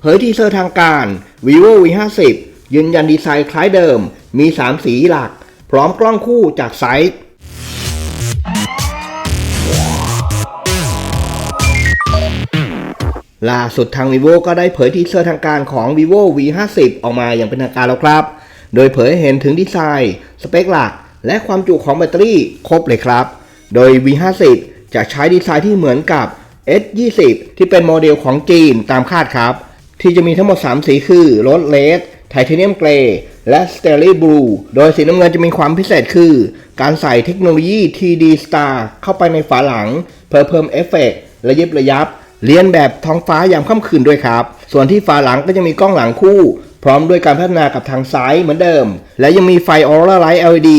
เผยทีเซอร์ทางการ vivo v 5 0ยืนยันดีไซน์คล้ายเดิม มี 3 สีหลัก พร้อมกล้องคู่จากไซส์ล่าสุดทาง vivo ก็ได้เผยทีเซอร์ทางการของ vivo v 5 0ออกมาอย่างเป็นทางการแล้วครับ โดยเผยเห็นถึงดีไซน์ สเปคหลัก และความจุของแบตเตอรี่ครบเลยครับ โดย v 5 0จะใช้ดีไซน์ที่เหมือนกับ S 2 0ที่เป็นโมเดลของจีนตามคาดครับ ที่จะมีทั้งหมด 3 สีคือรสเลสไทเทเนียมเกรย์และสเตอรี่บลูโดยสีน้ำเงินจะมีความพิเศษคือ การใส่เทคโนโลยี TD Star เข้าไปในฝาหลัง เพื่อเพิ่มเอฟเฟกต์ระยิบระยับ เลียนแบบท้องฟ้ายามค่ำคืนด้วยครับ ส่วนที่ฝาหลังก็จะมีกล้องหลังคู่ พร้อมด้วยการพัฒนากับทางซ้ายเหมือนเดิม และยังมีไฟออร่าไลท์ LED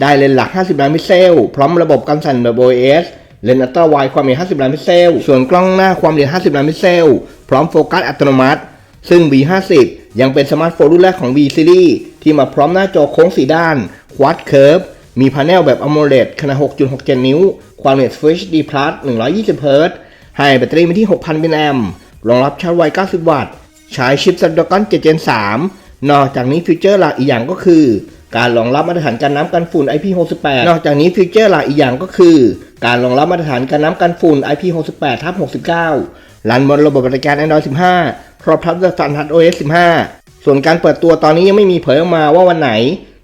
ได้เลนส์หลัก 50 ล้านพิกเซล พร้อมระบบการสั่นแบบ OS เลนส์อัลตร้าไวความละเอียด50 ล้านพิกเซล ส่วนกล้องหน้าความละเอียด50 ล้านพิกเซล พร้อมโฟกัสอัตโนมัติ ซึ่ง V50 ยังเป็นสมาร์ทโฟนรุ่นแรกของ V Series ที่มาพร้อมหน้าจอโค้งสีด้าน Quad Curve มีพาเนลแบบ AMOLED ขนาด 6.67 นิ้ว ความละเอียด Full HD Plus 120 Hz ให้แบตเตอรี่มาที่ 6,000 มิลลิแอมป์รองรับชาร์จไว 90 วัตต์ ใช้ชิป Snapdragon 7 Gen 3 นอกจากนี้ฟีเจอร์หลักอีกอย่างก็คือ การรองรับมาตรฐานการน้ำกันฝุ่น IP68 นอกจากนี้ฟีเจอร์หลักอีกอย่างก็คือ การรองรับมาตรฐานการน้ำกันฝุ่น IP68 ทับ69 รันบนระบบปฏิบัติการ Android 15 ครอบทับด้วย Sunhat OS 15 ส่วนการเปิดตัวตอนนี้ยังไม่มีเผยออกมาว่าวันไหน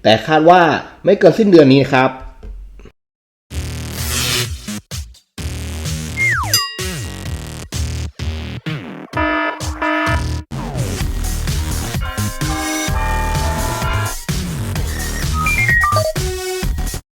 แต่คาดว่าไม่เกินสิ้นเดือนนี้ครับ